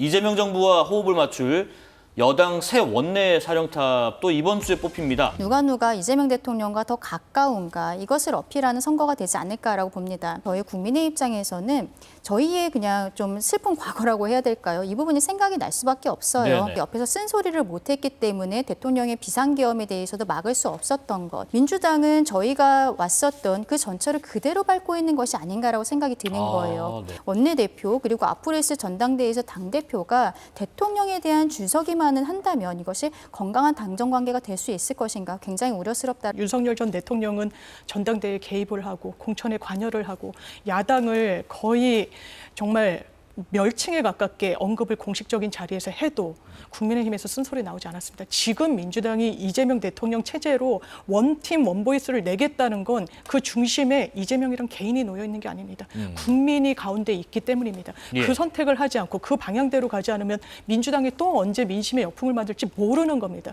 이재명 정부와 호흡을 맞출 여당 새 원내 사령탑도 이번 주에 뽑힙니다. 누가 누가 이재명 대통령과 더 가까운가 이것을 어필하는 선거가 되지 않을까라고 봅니다. 저희 국민의 입장에서는 저희의 그냥 좀 슬픈 과거라고 해야 될까요? 이 부분이 생각이 날 수밖에 없어요. 네네. 옆에서 쓴소리를 못했기 때문에 대통령의 비상계엄에 대해서도 막을 수 없었던 것. 민주당은 저희가 왔었던 그 전철을 그대로 밟고 있는 것이 아닌가라고 생각이 드는 아, 거예요. 네. 원내대표 그리고 앞으로 있을 전당대회에서 당대표가 대통령에 대한 준석 이만은 한다면 이것이 건강한 당정 관계가 될 수 있을 것인가 굉장히 우려스럽다. 윤석열 전 대통령은 전당대회에 개입을 하고 공천에 관여를 하고 야당을 거의 정말 멸칭에 가깝게 언급을 공식적인 자리에서 해도 국민의힘에서 쓴소리 나오지 않았습니다. 지금 민주당이 이재명 대통령 체제로 원팀 원보이스를 내겠다는 건 그 중심에 이재명이란 개인이 놓여 있는 게 아닙니다. 국민이 가운데 있기 때문입니다. 예. 그 선택을 하지 않고 그 방향대로 가지 않으면 민주당이 또 언제 민심의 역풍을 만들지 모르는 겁니다.